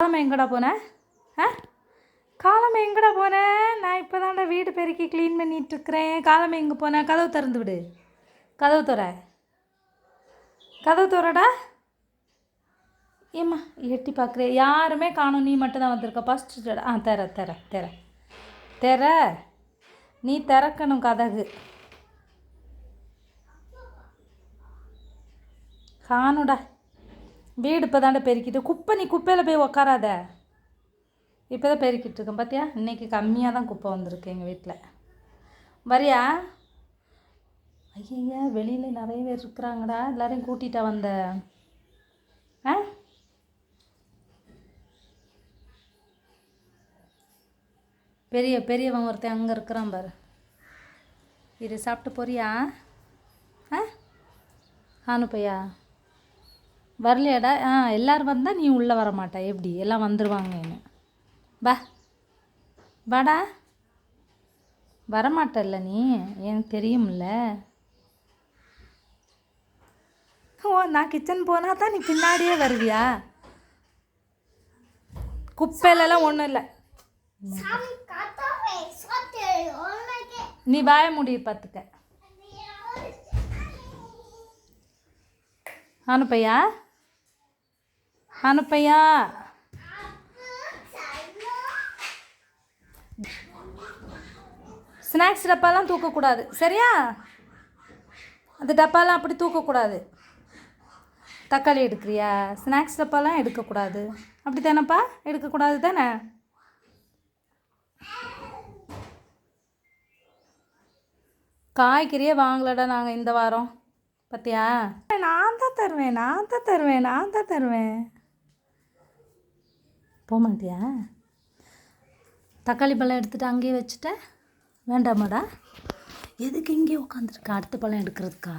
காலமை எங்கடா போனேன் ஆ? காலம் எங்கடா போனேன் நான் இப்போ தான்டா வீடு பெருக்கி க்ளீன் பண்ணிகிட்ருக்கிறேன் காலமை எங்கே போனேன் கதவு திறந்து விடு. கதவு துற. கதவு துறடா. ஏம்மா எட்டி பார்க்குறேன் யாருமே காணும். நீ மட்டும் தான் வந்திருக்க ஃபஸ்ட்டு ஆ தர தர தர. தர. நீ திறக்கணும் கதகு காணுடா. வீடு இப்போ தாண்டா பெருக்கிட்டு. குப்பை நீ குப்பையில் போய் உக்காராத. இப்போ தான் பெருக்கிட்டு இருக்கேன். பார்த்தியா இன்றைக்கி கம்மியாக தான் குப்பை வந்திருக்கு எங்கள் வீட்டில் வரியா? ஐயா வெளியில் நிறைய பேர் இருக்கிறாங்கடா. எல்லோரையும் கூட்டிகிட்டா வந்த. ஆ? பெரிய பெரியவன் ஒருத்தன் அங்கே இருக்கிறான் பாரு. இது சாப்பிட்டு போறியா? ஆ? அனுப்பையா வரலையாடா? ஆ எல்லோரும் வந்தால் நீ உள்ளே வர மாட்டா எப்படி? எல்லாம் வந்துடுவாங்க என்ன பா வாடா. வரமாட்டல்ல நீ? எனக்கு தெரியும்ல. ஓ நான் கிச்சன் போனால் தான் நீ பின்னாடியே வருவியா? குப்பையிலலாம் ஒன்றும் இல்லை. நீ வாய முடிய பார்த்துக்க அனுப்பையா அனுப்பையா? ஸ்நாக்ஸ் டப்பாலாம் தூக்கக்கூடாது. சரியா? அந்த டப்பாலாம் அப்படி தூக்கக்கூடாது. தக்காளி எடுக்கிறியா? ஸ்நாக்ஸ் டப்பாலாம் எடுக்கக்கூடாது. அப்படி தானேப்பா எடுக்கக்கூடாது தானே? காய்கறியே வாங்கலடா நாங்கள் இந்த வாரம். பார்த்தியா நான் தான் தருவேன் நான் தான் தருவேன் நான் தான் தருவேன். போக மாட்டியா தக்காளி பழம் எடுத்துகிட்டு அங்கேயே வச்சுட்டேன் வேண்டாமாடா எதுக்கு இங்கேயே உட்காந்துருக்கா அடுத்த பழம் எடுக்கிறதுக்கா?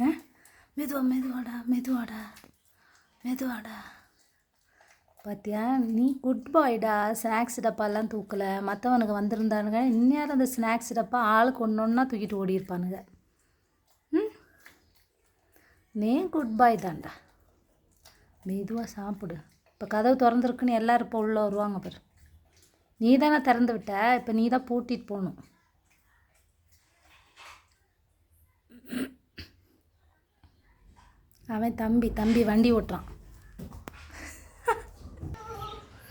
ஆ? மெதுவா மெதுவாடா மெதுவாடா மெதுவாடா பார்த்தியா நீ குட் பாய்டா ஸ்நாக்ஸ் டப்பாலாம் தூக்கலை. மற்றவனுக்கு வந்திருந்தானுங்க. இந்நேரம் அந்த ஸ்நாக்ஸ் டப்பா ஆளுக்கு ஒன்று ஒன்றா தூக்கிட்டு ஓடியிருப்பானுங்க. ம்? நீ குட் பாய் தான்டா. மெதுவாக சாப்பிடு. இப்போ கதவு திறந்துருக்குன்னு எல்லோரும் இப்போ உள்ளே வருவாங்க பாரு. நீ தானே திறந்து விட்ட இப்போ நீ தான் பூட்டிட்டு போகணும். அவன் தம்பி தம்பி வண்டி ஓட்டுறான்.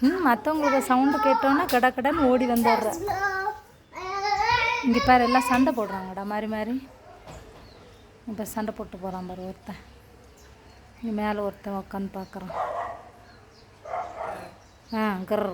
ம் மற்றவங்களுக்கு சவுண்டு கேட்டோன்னே கட கடன்னு ஓடி வந்துடுற. இங்கே பாரு எல்லாம் சண்டை போடுறாங்கடா மாறி மாறி. இப்போ சண்டை போட்டு போகிறான் பாரு ஒருத்தன். இங்கே மேலே ஒருத்தன் உட்காந்து பார்க்குறான் ஆ கர்